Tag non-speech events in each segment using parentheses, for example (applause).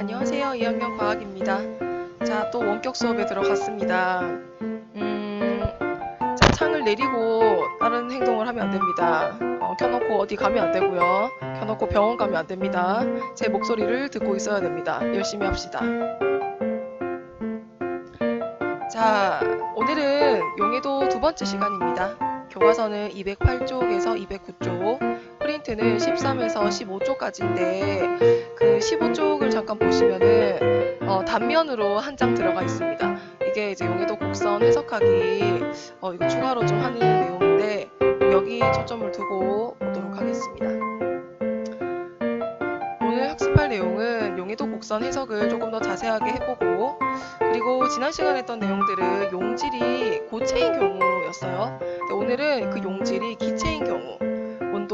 안녕하세요. 2학년 과학입니다. 자, 또 원격 수업에 들어갔습니다. 음, 자, 창을 내리고 다른 행동을 하면 안 됩니다. 어, 켜놓고 어디 가면 안 되고요. 켜놓고 병원 가면 안 됩니다. 제 목소리를 듣고 있어야 됩니다. 열심히 합시다. 자, 오늘은 용해도 두 번째 시간입니다. 교과서는 208쪽에서 209쪽, 프린트는 13에서 15쪽까지인데 그 15쪽을 잠깐 보시면은 어, 단면으로 한 장 들어가 있습니다. 이게 이제 용해도 곡선 해석하기 어, 이거 추가로 좀 하는 내용인데 여기 초점을 두고 보도록 하겠습니다. 오늘 학습할 내용은 용해도 곡선 해석을 조금 더 자세하게 해보고 그리고 지난 시간에 했던 내용들은 용질이 고체인 경우였어요. 오늘은 그 용질이 기체인 경우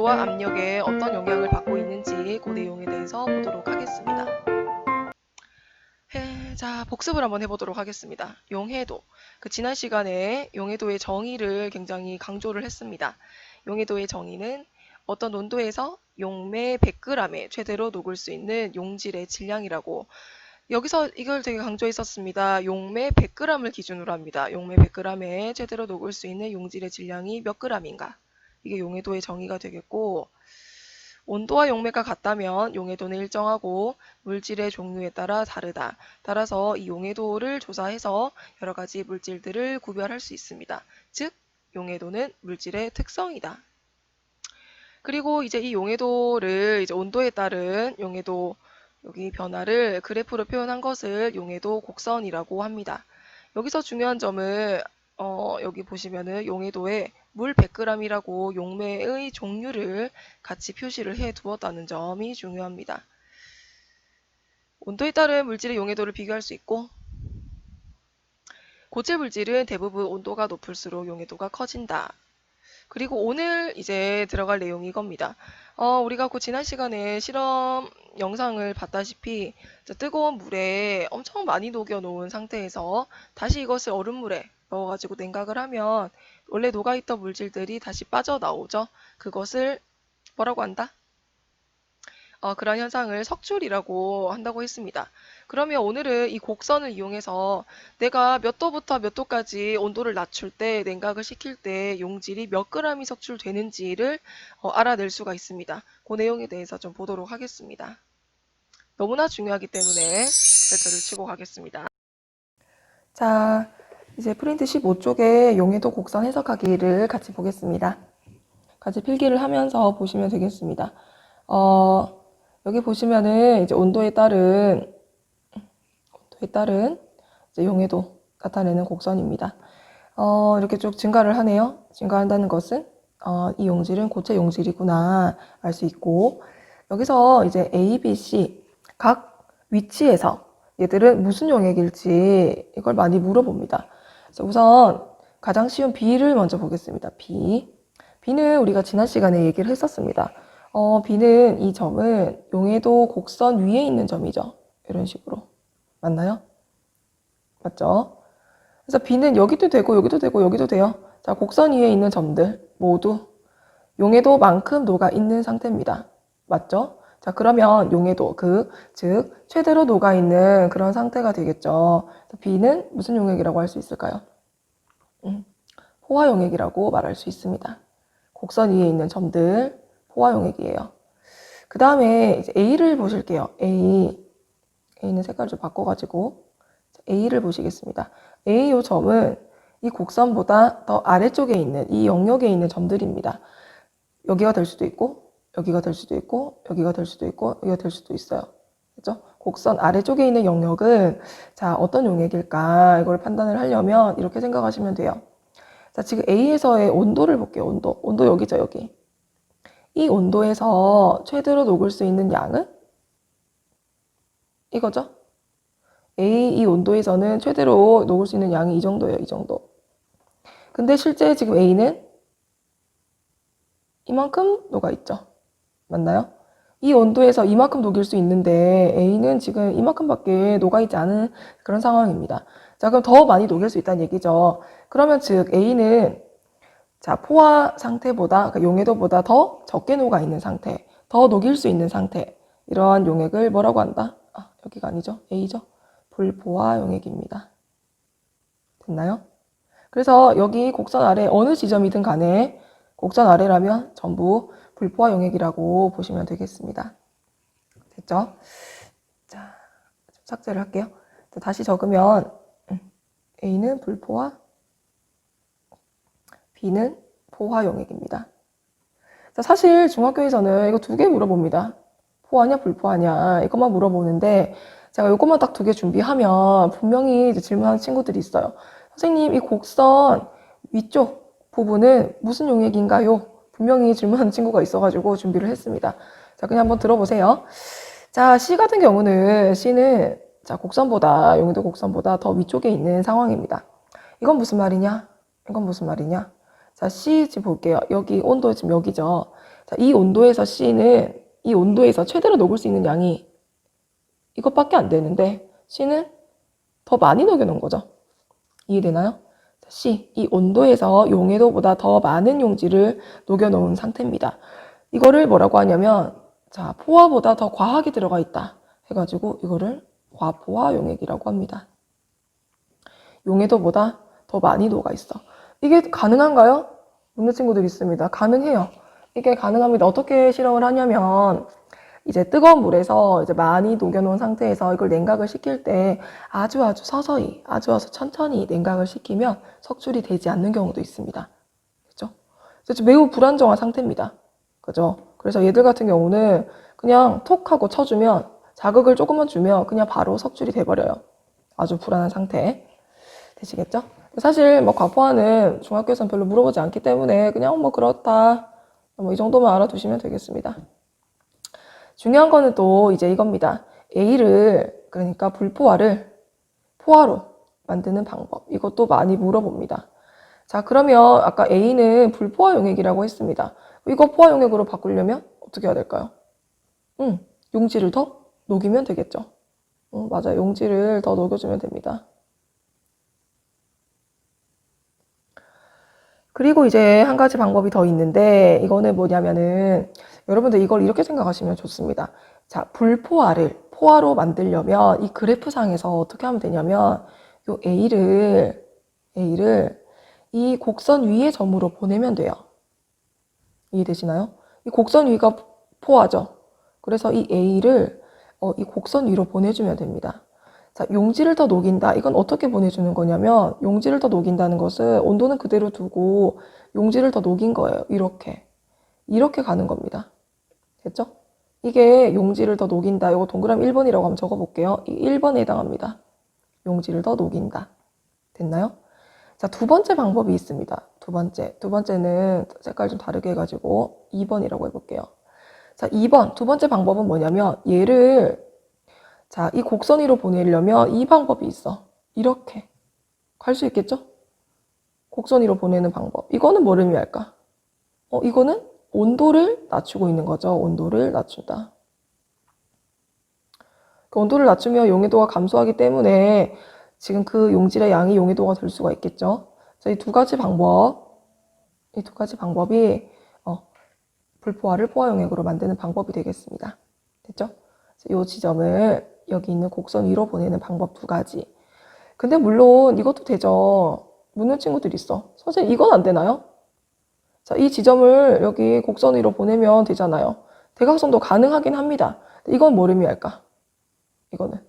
온도와 압력에 어떤 영향을 받고 있는지 그 내용에 대해서 보도록 하겠습니다. 해- 자, 복습을 한번 해보도록 하겠습니다. 용해도. 그 지난 시간에 용해도의 정의를 굉장히 강조를 했습니다. 용해도의 정의는 어떤 온도에서 용매 100g에 최대로 녹을 수 있는 용질의 질량이라고 여기서 이걸 되게 강조했었습니다. 용매 100g을 기준으로 합니다. 용매 100g에 최대로 녹을 수 있는 용질의 질량이 몇 g인가? 이게 용해도의 정의가 되겠고 온도와 용매가 같다면 용해도는 일정하고 물질의 종류에 따라 다르다. 따라서 이 용해도를 조사해서 여러 가지 물질들을 구별할 수 있습니다. 즉 용해도는 물질의 특성이다. 그리고 이제 이 용해도를 이제 온도에 따른 용해도 여기 변화를 그래프로 표현한 것을 용해도 곡선이라고 합니다. 여기서 중요한 점은 어, 여기 보시면은 용해도에 물 100g이라고 용매의 종류를 같이 표시를 해 두었다는 점이 중요합니다. 온도에 따른 물질의 용해도를 비교할 수 있고 고체 물질은 대부분 온도가 높을수록 용해도가 커진다. 그리고 오늘 이제 들어갈 내용이 이겁니다. 어, 우리가 그 지난 시간에 실험 영상을 봤다시피 뜨거운 물에 엄청 많이 녹여 놓은 상태에서 다시 이것을 얼음물에 넣어가지고 냉각을 하면 원래 녹아있던 물질들이 다시 빠져나오죠. 그것을 뭐라고 한다? 어, 그런 현상을 석출이라고 한다고 했습니다. 그러면 오늘은 이 곡선을 이용해서 내가 몇 도부터 몇 도까지 온도를 낮출 때 냉각을 시킬 때 용질이 몇 g이 석출되는지를 어, 알아낼 수가 있습니다. 그 내용에 대해서 좀 보도록 하겠습니다. 너무나 중요하기 때문에 배터를 치고 가겠습니다. 자, 이제 프린트 15쪽에 용해도 곡선 해석하기를 같이 보겠습니다. 같이 필기를 하면서 보시면 되겠습니다. 어, 여기 보시면은 이제 온도에 따른 온도에 따른 용해도 나타내는 곡선입니다. 어, 이렇게 쭉 증가를 하네요. 증가한다는 것은 어, 이 용질은 고체 용질이구나 알 수 있고 여기서 이제 A, B, C 각 위치에서 얘들은 무슨 용액일지 이걸 많이 물어봅니다. 우선 가장 쉬운 B를 먼저 보겠습니다. B. B는 우리가 지난 시간에 얘기를 했었습니다. 어, B는 이 점은 용해도 곡선 위에 있는 점이죠. 이런 식으로. 맞나요? 맞죠? 그래서 B는 여기도 되고 여기도 되고 여기도 돼요. 자, 곡선 위에 있는 점들 모두 용해도만큼 녹아 있는 상태입니다. 맞죠? 자, 그러면 용해도 그, 즉 최대로 녹아 있는 그런 상태가 되겠죠. B는 무슨 용액이라고 할 수 있을까요? 음, 포화 용액이라고 말할 수 있습니다. 곡선 위에 있는 점들 포화 용액이에요. 그 다음에 A를 보실게요. A. A는 색깔 좀 바꿔가지고 A를 보시겠습니다. A 요 점은 이 곡선보다 더 아래쪽에 있는 이 영역에 있는 점들입니다. 여기가 될 수도 있고 여기가 될 수도 있고 여기가 될 수도 있고 여기가 될 수도 있어요. 그죠? 곡선 아래쪽에 있는 영역은 자 어떤 용액일까 이걸 판단을 하려면 이렇게 생각하시면 돼요. 자 지금 A에서의 온도를 볼게요. 온도 온도 여기죠 여기. 이 온도에서 최대로 녹을 수 있는 양은 이거죠. A 이 온도에서는 최대로 녹을 수 있는 양이 이 정도예요. 이 정도. 근데 실제 지금 A는 이만큼 녹아 있죠. 맞나요? 이 온도에서 이만큼 녹일 수 있는데 A는 지금 이만큼밖에 녹아 있지 않은 그런 상황입니다. 자, 그럼 더 많이 녹일 수 있다는 얘기죠. 그러면 즉 A는 자, 포화 상태보다 그러니까 용해도보다 더 적게 녹아 있는 상태, 더 녹일 수 있는 상태 이러한 용액을 뭐라고 한다? 아, 여기가 아니죠. A죠. 불포화 용액입니다. 됐나요? 그래서 여기 곡선 아래 어느 지점이든 간에 곡선 아래라면 전부 불포화 용액이라고 보시면 되겠습니다. 됐죠? 자, 좀 삭제를 할게요. 자, 다시 적으면 음, A는 불포화, B는 포화 용액입니다. 자, 사실 중학교에서는 이거 두 개 물어봅니다. 포화냐 불포화냐 이것만 물어보는데 제가 이것만 딱 두 개 준비하면 분명히 질문하는 친구들이 있어요. 선생님 이 곡선 위쪽 부분은 무슨 용액인가요? 분명히 질문하는 (laughs) 친구가 있어가지고 준비를 했습니다. 자 그냥 한번 들어보세요. 자 C 같은 경우는 C는 자 곡선보다 용도 곡선보다 더 위쪽에 있는 상황입니다. 이건 무슨 말이냐? 이건 무슨 말이냐? 자 C 지금 볼게요. 여기 온도 지금 여기죠. 자 이 온도에서 C는 이 온도에서 최대로 녹을 수 있는 양이 이것밖에 안 되는데 C는 더 많이 녹여놓은 거죠. 이해되나요? 자, C, 이 온도에서 용해도보다 더 많은 용지를 녹여놓은 상태입니다. 이거를 뭐라고 하냐면 자 포화보다 더 과하게 들어가 있다 해가지고 이거를 과포화 용액이라고 합니다. 용해도보다 더 많이 녹아 있어. 이게 가능한가요? 묻는 친구들이 있습니다. 가능해요. 이게 가능합니다. 어떻게 실험을 하냐면 이제 뜨거운 물에서 이제 많이 녹여놓은 상태에서 이걸 냉각을 시킬 때 아주 아주 서서히 아주 아주 천천히 냉각을 시키면 석출이 되지 않는 경우도 있습니다. 그죠? 그래서 매우 불안정한 상태입니다. 그죠? 그래서 얘들 같은 경우는 그냥 톡 하고 쳐주면 자극을 조금만 주면 그냥 바로 석출이 돼버려요. 아주 불안한 상태. 되시겠죠? 사실 뭐 과포화는 중학교에서는 별로 물어보지 않기 때문에 그냥 뭐 그렇다. 뭐 이 정도만 알아두시면 되겠습니다. 중요한 거는 또 이제 이겁니다. A를 그러니까 불포화를 포화로 만드는 방법. 이것도 많이 물어봅니다. 자, 그러면 아까 A는 불포화 용액이라고 했습니다. 이거 포화 용액으로 바꾸려면 어떻게 해야 될까요? 음, 용지를 더 녹이면 되겠죠. 어, 맞아요. 용지를 더 녹여주면 됩니다. 그리고 이제 한 가지 방법이 더 있는데 이거는 뭐냐면은 여러분들 이걸 이렇게 생각하시면 좋습니다. 자, 불포화를 포화로 만들려면 이 그래프상에서 어떻게 하면 되냐면 요 A를 A를 이 곡선 위의 점으로 보내면 돼요. 이해되시나요? 이 곡선 위가 포화죠. 그래서 이 A를 어, 이 곡선 위로 보내주면 됩니다. 자, 용지를 더 녹인다. 이건 어떻게 보내주는 거냐면 용지를 더 녹인다는 것은 온도는 그대로 두고 용지를 더 녹인 거예요. 이렇게. 이렇게 가는 겁니다. 됐죠? 이게 용지를 더 녹인다. 이거 동그라미 1번이라고 한번 적어볼게요. 이 1번에 해당합니다. 용지를 더 녹인다. 됐나요? 자, 두 번째 방법이 있습니다. 두 번째. 두 번째는 색깔 좀 다르게 해가지고 2번이라고 해볼게요. 자, 2번. 두 번째 방법은 뭐냐면 얘를 자, 이 곡선 위로 보내려면 이 방법이 있어. 이렇게. 갈 수 있겠죠? 곡선 위로 보내는 방법. 이거는 뭘 의미할까? 어, 이거는 온도를 낮추고 있는 거죠. 온도를 낮춘다. 그 온도를 낮추면 용해도가 감소하기 때문에 지금 그 용질의 양이 용해도가 될 수가 있겠죠. 이 두 가지 방법, 이 두 가지 방법이 어, 불포화를 포화용액으로 만드는 방법이 되겠습니다. 됐죠? 이 지점을 여기 있는 곡선 위로 보내는 방법 두 가지. 근데 물론 이것도 되죠. 묻는 친구들 있어. 선생님 이건 안 되나요? 자, 이 지점을 여기 곡선 위로 보내면 되잖아요. 대각선도 가능하긴 합니다. 이건 뭘 의미할까? 이거는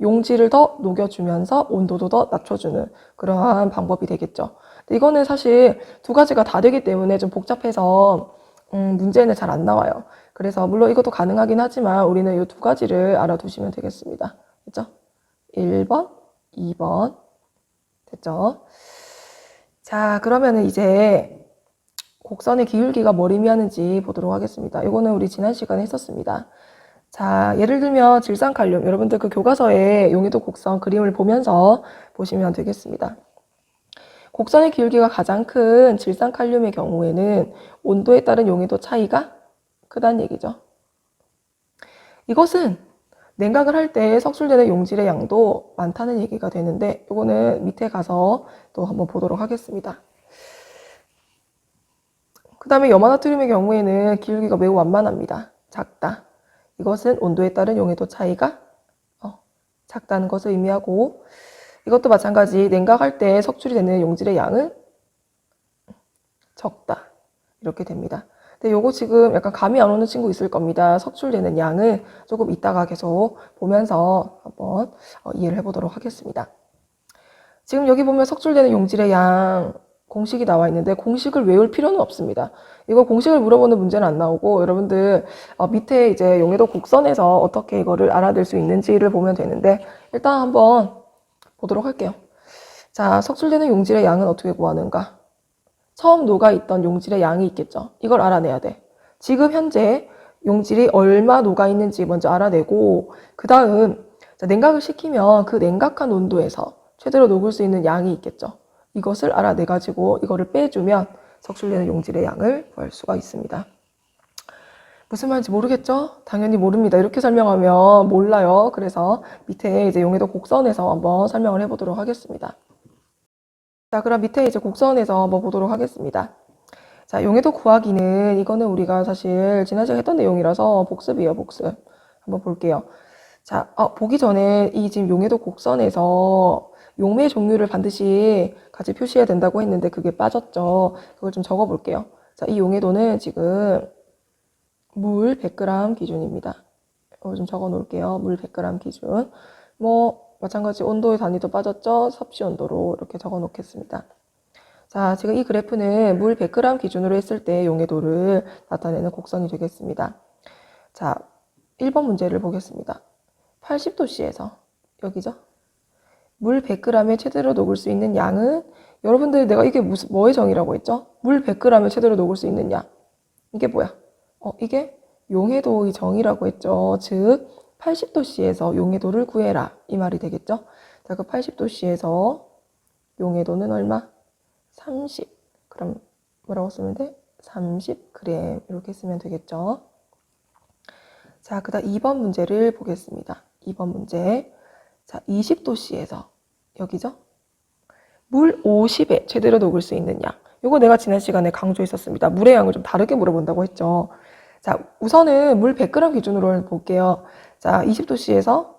용지를 더 녹여주면서 온도도 더 낮춰주는 그러한 방법이 되겠죠. 이거는 사실 두 가지가 다 되기 때문에 좀 복잡해서 음, 문제는 잘 안 나와요. 그래서 물론 이것도 가능하긴 하지만 우리는 이 두 가지를 알아두시면 되겠습니다. 됐죠? 1번, 2번. 됐죠? 자, 그러면은 이제 곡선의 기울기가 뭘 의미하는지 보도록 하겠습니다. 이거는 우리 지난 시간에 했었습니다. 자, 예를 들면 질산칼륨. 여러분들 그 교과서에 용해도 곡선 그림을 보면서 보시면 되겠습니다. 곡선의 기울기가 가장 큰 질산칼륨의 경우에는 온도에 따른 용해도 차이가 크다는 얘기죠. 이것은 냉각을 할 때 석출되는 용질의 양도 많다는 얘기가 되는데 이거는 밑에 가서 또 한번 보도록 하겠습니다. 그 다음에 염화나트륨의 경우에는 기울기가 매우 완만합니다. 작다. 이것은 온도에 따른 용해도 차이가 작다는 것을 의미하고 이것도 마찬가지 냉각할 때 석출이 되는 용질의 양은 적다. 이렇게 됩니다. 근데 요거 지금 약간 감이 안 오는 친구 있을 겁니다. 석출되는 양을 조금 이따가 계속 보면서 한번 어, 이해를 해보도록 하겠습니다. 지금 여기 보면 석출되는 용질의 양 공식이 나와 있는데 공식을 외울 필요는 없습니다. 이거 공식을 물어보는 문제는 안 나오고 여러분들 어, 밑에 이제 용해도 곡선에서 어떻게 이거를 알아낼 수 있는지를 보면 되는데 일단 한번 보도록 할게요. 자, 석출되는 용질의 양은 어떻게 구하는가? 처음 녹아 있던 용질의 양이 있겠죠. 이걸 알아내야 돼. 지금 현재 용질이 얼마 녹아 있는지 먼저 알아내고 그 다음 냉각을 시키면 그 냉각한 온도에서 최대로 녹을 수 있는 양이 있겠죠. 이것을 알아내 가지고 이거를 빼주면 석출되는 용질의 양을 구할 수가 있습니다. 무슨 말인지 모르겠죠? 당연히 모릅니다. 이렇게 설명하면 몰라요. 그래서 밑에 이제 용해도 곡선에서 한번 설명을 해보도록 하겠습니다. 자, 그럼 밑에 이제 곡선에서 한번 보도록 하겠습니다. 자, 용해도 구하기는 이거는 우리가 사실 지난 시간에 했던 내용이라서 복습이에요, 복습. 한번 볼게요. 자, 어, 보기 전에 이 지금 용해도 곡선에서 용매 종류를 반드시 같이 표시해야 된다고 했는데 그게 빠졌죠. 그걸 좀 적어 볼게요. 자, 이 용해도는 지금 물 100g 기준입니다. 이거 좀 적어 놓을게요. 물 100g 기준. 뭐 마찬가지 온도의 단위도 빠졌죠. 섭씨 온도로 이렇게 적어 놓겠습니다. 자, 지금 이 그래프는 물 100g 기준으로 했을 때 용해도를 나타내는 곡선이 되겠습니다. 자, 1번 문제를 보겠습니다. 80도씨에서 여기죠? 물 100g에 최대로 녹을 수 있는 양은 여러분들 내가 이게 무슨 뭐의 정의라고 했죠? 물 100g에 최대로 녹을 수 있는 양. 이게 뭐야? 어, 이게 용해도의 정의라고 했죠. 즉 80도씨에서 용해도를 구해라. 이 말이 되겠죠? 자, 그 80도씨에서 용해도는 얼마? 30. 그럼 뭐라고 쓰면 돼? 30g 이렇게 쓰면 되겠죠? 자, 그다음 2번 문제를 보겠습니다. 2번 문제. 자, 20도씨에서 여기죠? 물 50에 제대로 녹을 수 있는 양. 이거 내가 지난 시간에 강조했었습니다. 물의 양을 좀 다르게 물어본다고 했죠. 자, 우선은 물 100g 기준으로 볼게요. 자, 20도씨에서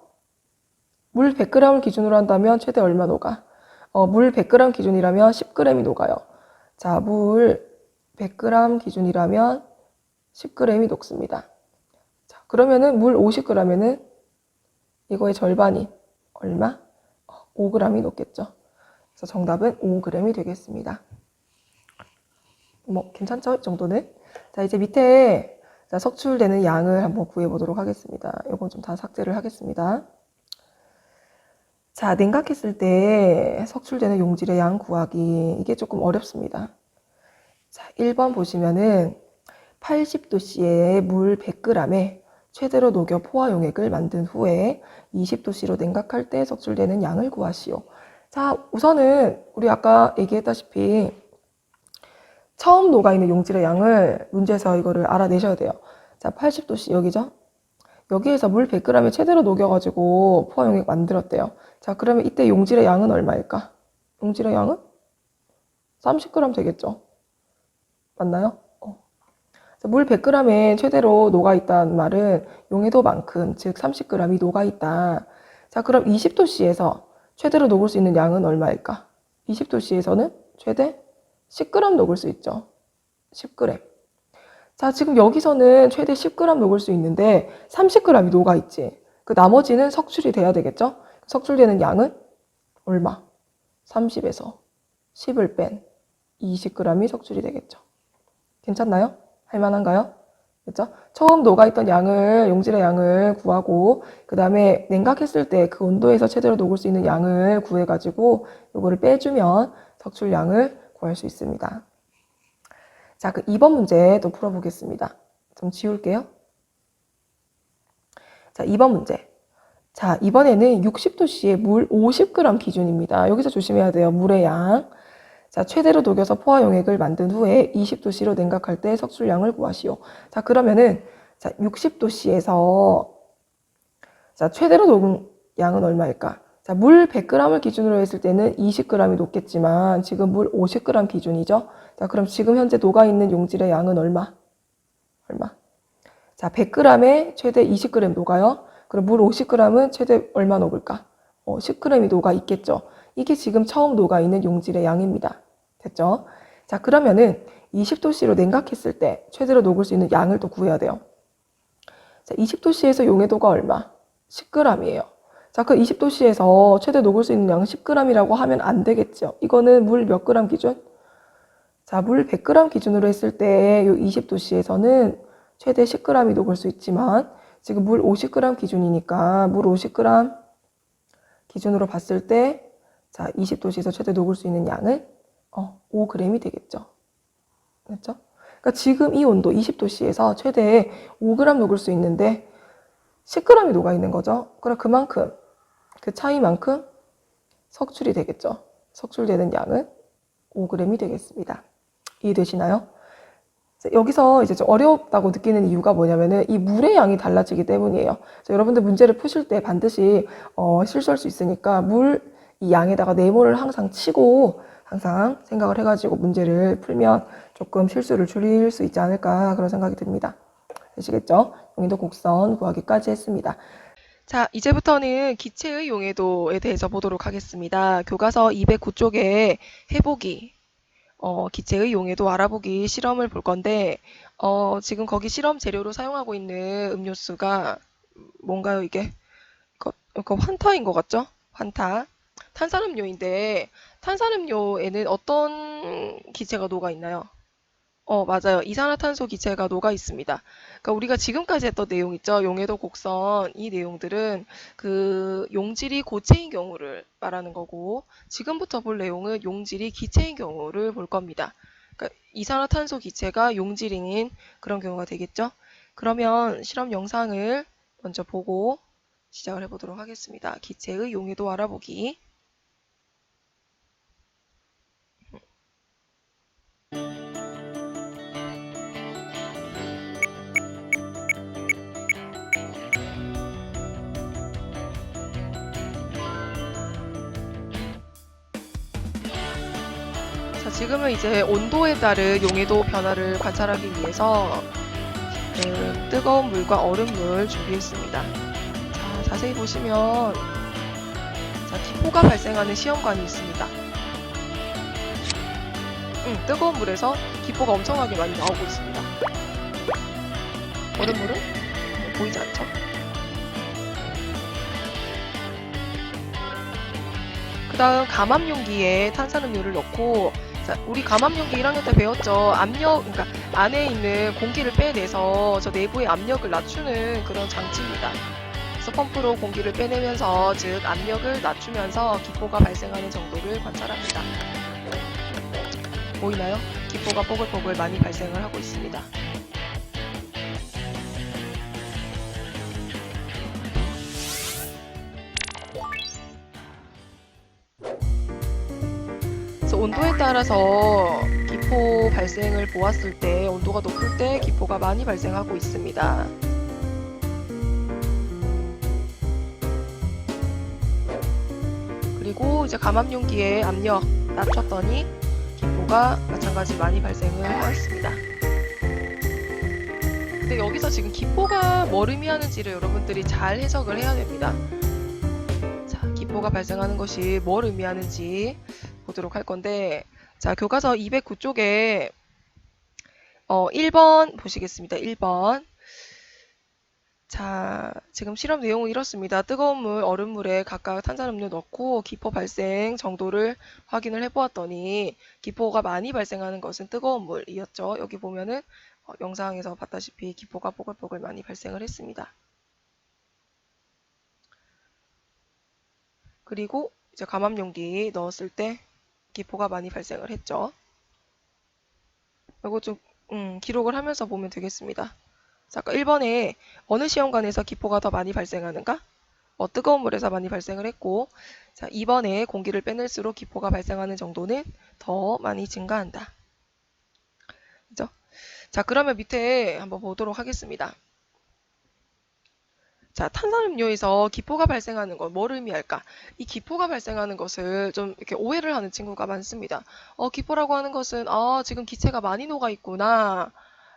물 100g을 기준으로 한다면 최대 얼마 녹아? 어, 물 100g 기준이라면 10g이 녹아요. 자, 물 100g 기준이라면 10g이 녹습니다. 자, 그러면은 물 50g에는 이거의 절반인 얼마? 5g이 녹겠죠. 그래서 정답은 5g이 되겠습니다. 뭐 괜찮죠? 이 정도는. 자, 이제 밑에 자, 석출되는 양을 한번 구해 보도록 하겠습니다. 이건 좀 다 삭제를 하겠습니다. 자, 냉각했을 때 석출되는 용질의 양 구하기 이게 조금 어렵습니다. 자, 1번 보시면은 80도씨의 물 100g에 최대로 녹여 포화 용액을 만든 후에 20도씨로 냉각할 때 석출되는 양을 구하시오. 자, 우선은 우리 아까 얘기했다시피 처음 녹아있는 용질의 양을 문제에서 이거를 알아내셔야 돼요. 자, 80도씨 여기죠? 여기에서 물 100g에 최대로 녹여가지고 포화 용액 만들었대요. 자, 그러면 이때 용질의 양은 얼마일까? 용질의 양은 30g 되겠죠? 맞나요? 물 100g에 최대로 녹아있다는 말은 용해도만큼 즉 30g이 녹아있다. 자 그럼 20도씨에서 최대로 녹을 수 있는 양은 얼마일까? 20도씨에서는 최대 10g 녹을 수 있죠. 10g. 자 지금 여기서는 최대 10g 녹을 수 있는데 30g이 녹아있지. 그 나머지는 석출이 돼야 되겠죠? 석출되는 양은 얼마? 30에서 10을 뺀 20g이 석출이 되겠죠. 괜찮나요? 할만한가요? 그렇죠? 처음 녹아있던 양을 용질의 양을 구하고 그 다음에 냉각했을 때 그 온도에서 최대로 녹을 수 있는 양을 구해가지고 이거를 빼주면 석출량을 구할 수 있습니다. 자, 그 2번 문제 또 풀어보겠습니다. 좀 지울게요. 자, 2번 문제. 자, 이번에는 60도씨의 물 50g 기준입니다. 여기서 조심해야 돼요. 물의 양. 자, 최대로 녹여서 포화 용액을 만든 후에 20도씨로 냉각할 때 석출량을 구하시오. 자, 그러면은 자, 60도씨에서 자, 최대로 녹은 양은 얼마일까? 자, 물 100g을 기준으로 했을 때는 20g이 녹겠지만 지금 물 50g 기준이죠. 자, 그럼 지금 현재 녹아 있는 용질의 양은 얼마? 얼마? 자, 100g에 최대 20g 녹아요. 그럼 물 50g은 최대 얼마 녹을까? 어, 10g이 녹아 있겠죠. 이게 지금 처음 녹아 있는 용질의 양입니다. 됐죠? 자, 그러면은 20도씨로 냉각했을 때 최대로 녹을 수 있는 양을 또 구해야 돼요. 자, 20도씨에서 용해도가 얼마? 10g이에요. 자, 그 20도씨에서 최대 녹을 수 있는 양은 10g이라고 하면 안 되겠죠. 이거는 물 몇 g 기준? 자, 물 100g 기준으로 했을 때 이 20도씨에서는 최대 10g이 녹을 수 있지만 지금 물 50g 기준이니까 물 50g 기준으로 봤을 때 자, 20도씨에서 최대 녹을 수 있는 양은 어, 5g이 되겠죠. 그렇죠? 그러니까 지금 이 온도 20도씨에서 최대 5g 녹을 수 있는데 10g이 녹아 있는 거죠. 그럼 그만큼 그 차이만큼 석출이 되겠죠. 석출되는 양은 5g이 되겠습니다. 이해되시나요? 자, 여기서 이제 좀 어렵다고 느끼는 이유가 뭐냐면은 이 물의 양이 달라지기 때문이에요. 자, 여러분들 문제를 푸실 때 반드시 어, 실수할 수 있으니까 물 이 양에다가 네모를 항상 치고 항상 생각을 해가지고 문제를 풀면 조금 실수를 줄일 수 있지 않을까 그런 생각이 듭니다. 되시겠죠? 용해도 곡선 구하기까지 했습니다. 자, 이제부터는 기체의 용해도에 대해서 보도록 하겠습니다. 교과서 209쪽에 해보기, 어, 기체의 용해도 알아보기 실험을 볼 건데, 어, 지금 거기 실험 재료로 사용하고 있는 음료수가 뭔가요, 이게? 이거, 이거 환타인 것 같죠? 환타. 탄산음료인데, 탄산음료에는 어떤 기체가 녹아 있나요? 어, 맞아요. 이산화탄소 기체가 녹아 있습니다. 그러니까 우리가 지금까지 했던 내용 있죠. 용해도 곡선 이 내용들은 그 용질이 고체인 경우를 말하는 거고 지금부터 볼 내용은 용질이 기체인 경우를 볼 겁니다. 그러니까 이산화탄소 기체가 용질인 그런 경우가 되겠죠. 그러면 실험 영상을 먼저 보고 시작을 해보도록 하겠습니다. 기체의 용해도 알아보기. 지금은 이제 온도에 따른 용해도 변화를 관찰하기 위해서 그 뜨거운 물과 얼음물 준비했습니다. 자, 자세히 보시면 자, 기포가 발생하는 시험관이 있습니다. 음, 뜨거운 물에서 기포가 엄청나게 많이 나오고 있습니다. 얼음물은 음, 보이지 않죠? 그 다음 감압 용기에 탄산음료를 넣고 자, 우리 감압 용기 1학년 때 배웠죠. 압력, 그러니까 안에 있는 공기를 빼내서 저 내부의 압력을 낮추는 그런 장치입니다. 그래서 펌프로 공기를 빼내면서 즉 압력을 낮추면서 기포가 발생하는 정도를 관찰합니다. 보이나요? 기포가 뽀글뽀글 많이 발생을 하고 있습니다. 온도에 따라서 기포 발생을 보았을 때 온도가 높을 때 기포가 많이 발생하고 있습니다. 그리고 이제 감압 용기에 압력 낮췄더니 기포가 마찬가지 많이 발생을 하였습니다. 근데 여기서 지금 기포가 뭘 의미하는지를 여러분들이 잘 해석을 해야 됩니다. 자, 기포가 발생하는 것이 뭘 의미하는지 보도록 할 건데, 자, 교과서 209쪽에 어, 1번 보시겠습니다. 1번. 자, 지금 실험 내용은 이렇습니다. 뜨거운 물, 얼음물에 각각 탄산음료 넣고 기포 발생 정도를 확인을 해보았더니 기포가 많이 발생하는 것은 뜨거운 물이었죠. 여기 보면은 어, 영상에서 봤다시피 기포가 뽀글뽀글 많이 발생을 했습니다. 그리고 이제 감압 용기 넣었을 때 기포가 많이 발생을 했죠. 이거 좀 음, 기록을 하면서 보면 되겠습니다. 자, 아까 1번에 어느 시험관에서 기포가 더 많이 발생하는가? 어, 뜨거운 물에서 많이 발생을 했고, 자, 2번에 공기를 빼낼수록 기포가 발생하는 정도는 더 많이 증가한다. 그죠? 자, 그러면 밑에 한번 보도록 하겠습니다. 자, 탄산음료에서 기포가 발생하는 건 뭘 의미할까? 이 기포가 발생하는 것을 좀 이렇게 오해를 하는 친구가 많습니다. 어, 기포라고 하는 것은, 아, 지금 기체가 많이 녹아 있구나.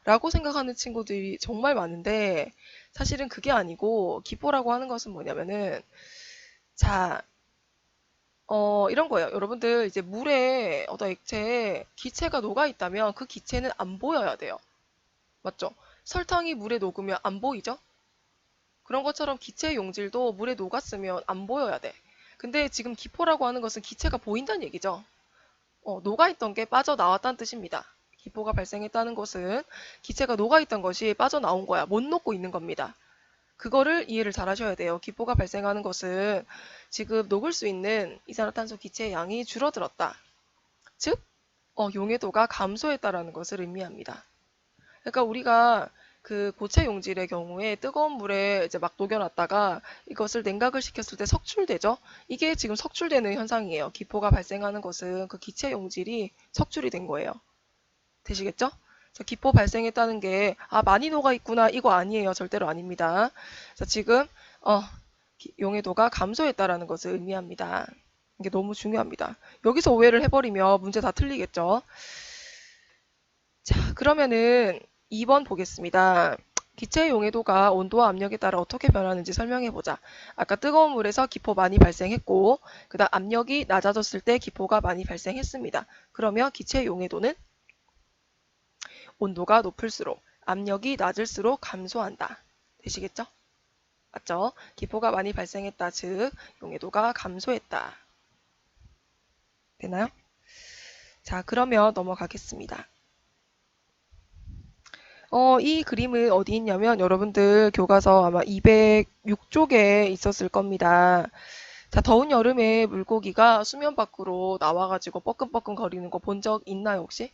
라고 생각하는 친구들이 정말 많은데, 사실은 그게 아니고 기포라고 하는 것은 뭐냐면은 자, 어, 이런 거예요. 여러분들 이제 물에 어떤 액체에 기체가 녹아 있다면 그 기체는 안 보여야 돼요. 맞죠? 설탕이 물에 녹으면 안 보이죠? 그런 것처럼 기체의 용질도 물에 녹았으면 안 보여야 돼. 근데 지금 기포라고 하는 것은 기체가 보인다는 얘기죠. 어, 녹아있던 게 빠져나왔다는 뜻입니다. 기포가 발생했다는 것은 기체가 녹아있던 것이 빠져나온 거야. 못 녹고 있는 겁니다. 그거를 이해를 잘 하셔야 돼요. 기포가 발생하는 것은 지금 녹을 수 있는 이산화탄소 기체의 양이 줄어들었다. 즉, 어, 용해도가 감소했다라는 것을 의미합니다. 그러니까 우리가 그 고체 용질의 경우에 뜨거운 물에 이제 막 녹여놨다가 이것을 냉각을 시켰을 때 석출되죠. 이게 지금 석출되는 현상이에요. 기포가 발생하는 것은 그 기체 용질이 석출이 된 거예요. 되시겠죠? 자, 기포 발생했다는 게, 아, 많이 녹아 있구나. 이거 아니에요. 절대로 아닙니다. 자, 지금, 어, 기- 용해도가 감소했다라는 것을 의미합니다. 이게 너무 중요합니다. 여기서 오해를 해버리면 문제 다 틀리겠죠? 자, 그러면은 2번 보겠습니다. 기체의 용해도가 온도와 압력에 따라 어떻게 변하는지 설명해 보자. 아까 뜨거운 물에서 기포 많이 발생했고, 그 다음 압력이 낮아졌을 때 기포가 많이 발생했습니다. 그러면 기체의 용해도는 온도가 높을수록 압력이 낮을수록 감소한다. 되시겠죠? 맞죠? 기포가 많이 발생했다. 즉, 용해도가 감소했다. 되나요? 자, 그러면 넘어가겠습니다. 어, 이 그림은 어디 있냐면 여러분들 교과서 아마 206쪽에 있었을 겁니다. 자, 더운 여름에 물고기가 수면 밖으로 나와가지고 뻐끔뻐끔 거리는 거 본 적 있나요, 혹시?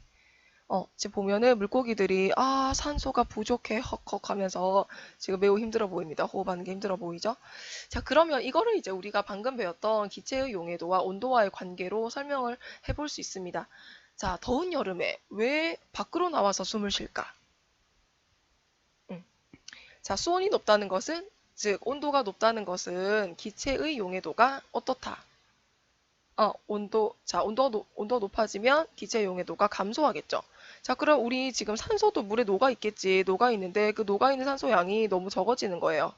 어, 지금 보면은 물고기들이 아, 산소가 부족해 헉헉 하면서 지금 매우 힘들어 보입니다. 호흡하는 게 힘들어 보이죠? 자, 그러면 이거를 이제 우리가 방금 배웠던 기체의 용해도와 온도와의 관계로 설명을 해볼 수 있습니다. 자, 더운 여름에 왜 밖으로 나와서 숨을 쉴까? 음. 자, 수온이 높다는 것은, 즉, 온도가 높다는 것은 기체의 용해도가 어떻다? 어, 온도, 자, 온도가, 높- 온도가 높아지면 기체 용해도가 감소하겠죠. 자, 그럼 우리 지금 산소도 물에 녹아 있겠지. 녹아 있는데 그 녹아 있는 산소 양이 너무 적어지는 거예요.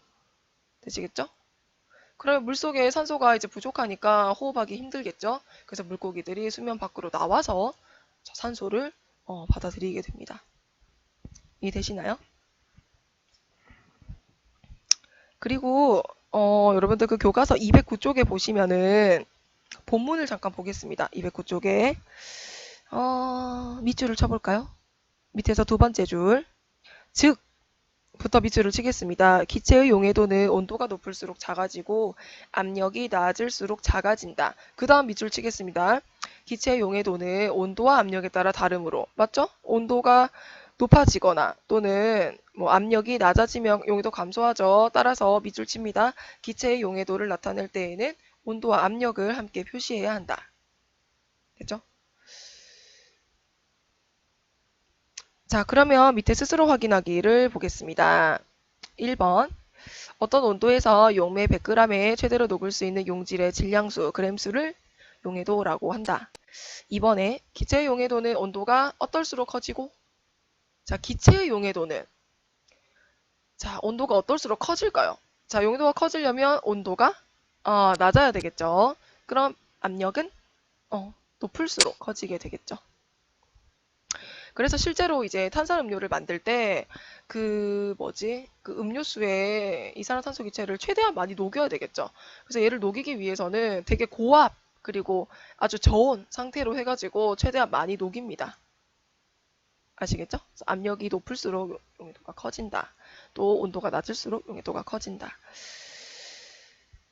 되시겠죠? 그러면 물 속에 산소가 이제 부족하니까 호흡하기 힘들겠죠? 그래서 물고기들이 수면 밖으로 나와서 저 산소를 어, 받아들이게 됩니다. 이해되시나요? 그리고 어, 여러분들 그 교과서 209쪽에 보시면은 본문을 잠깐 보겠습니다. 209쪽에 어, 밑줄을 쳐볼까요? 밑에서 두 번째 줄. 즉, 부터 밑줄을 치겠습니다. 기체의 용해도는 온도가 높을수록 작아지고 압력이 낮을수록 작아진다. 그 다음 밑줄 치겠습니다. 기체의 용해도는 온도와 압력에 따라 다르므로 맞죠? 온도가 높아지거나 또는 뭐 압력이 낮아지면 용해도 감소하죠. 따라서 밑줄 칩니다. 기체의 용해도를 나타낼 때에는 온도와 압력을 함께 표시해야 한다. 됐죠? 자, 그러면 밑에 스스로 확인하기를 보겠습니다. 1번. 어떤 온도에서 용매 100g에 최대로 녹을 수 있는 용질의 질량수, 그램수를 용해도라고 한다. 2번에 기체의 용해도는 온도가 어떨수록 커지고 자, 기체의 용해도는 자, 온도가 어떨수록 커질까요? 자, 용해도가 커지려면 온도가 어, 낮아야 되겠죠. 그럼 압력은 어, 높을수록 커지게 되겠죠. 그래서 실제로 이제 탄산음료를 만들 때 그 뭐지 그 음료수에 이산화탄소 기체를 최대한 많이 녹여야 되겠죠. 그래서 얘를 녹이기 위해서는 되게 고압 그리고 아주 저온 상태로 해가지고 최대한 많이 녹입니다. 아시겠죠? 압력이 높을수록 용해도가 커진다. 또 온도가 낮을수록 용해도가 커진다.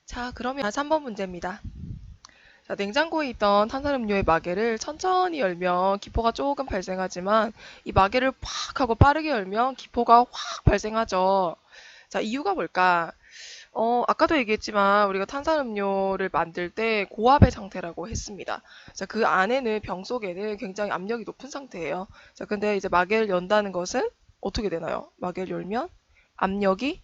자, 그러면 3번 문제입니다. 자, 냉장고에 있던 탄산음료의 마개를 천천히 열면 기포가 조금 발생하지만 이 마개를 팍 하고 빠르게 열면 기포가 확 발생하죠. 자, 이유가 뭘까? 어, 아까도 얘기했지만 우리가 탄산음료를 만들 때 고압의 상태라고 했습니다. 자, 그 안에는 병 속에는 굉장히 압력이 높은 상태예요. 자, 근데 이제 마개를 연다는 것은 어떻게 되나요? 마개를 열면 압력이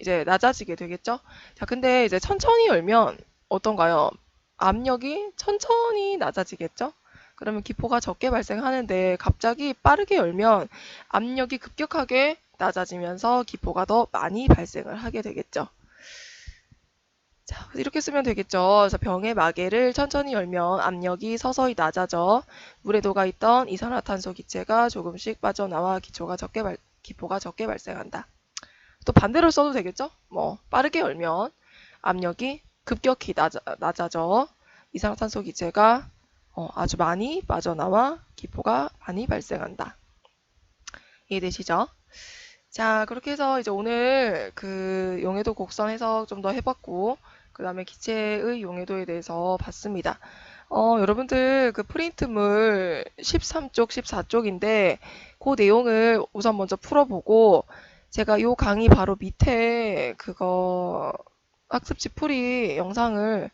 이제 낮아지게 되겠죠? 자, 근데 이제 천천히 열면 어떤가요? 압력이 천천히 낮아지겠죠? 그러면 기포가 적게 발생하는데 갑자기 빠르게 열면 압력이 급격하게 낮아지면서 기포가 더 많이 발생을 하게 되겠죠. 자, 이렇게 쓰면 되겠죠. 그래서 병의 마개를 천천히 열면 압력이 서서히 낮아져 물에 녹아 있던 이산화탄소 기체가 조금씩 빠져나와 기초가 적게 발, 기포가 적게 발생한다. 또 반대로 써도 되겠죠? 뭐 빠르게 열면 압력이 급격히 낮아, 낮아져 이산화탄소 기체가 어, 아주 많이 빠져나와 기포가 많이 발생한다. 이해되시죠? 자, 그렇게 해서 이제 오늘 그 용해도 곡선 해석 좀 더 해봤고, 그 다음에 기체의 용해도에 대해서 봤습니다. 어, 여러분들 그 프린트물 13쪽, 14쪽인데, 그 내용을 우선 먼저 풀어보고, 제가 요 강의 바로 밑에 그거 학습지 풀이 영상을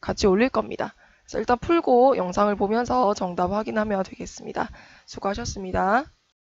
같이 올릴 겁니다. 일단 풀고 영상을 보면서 정답 확인하면 되겠습니다. 수고하셨습니다.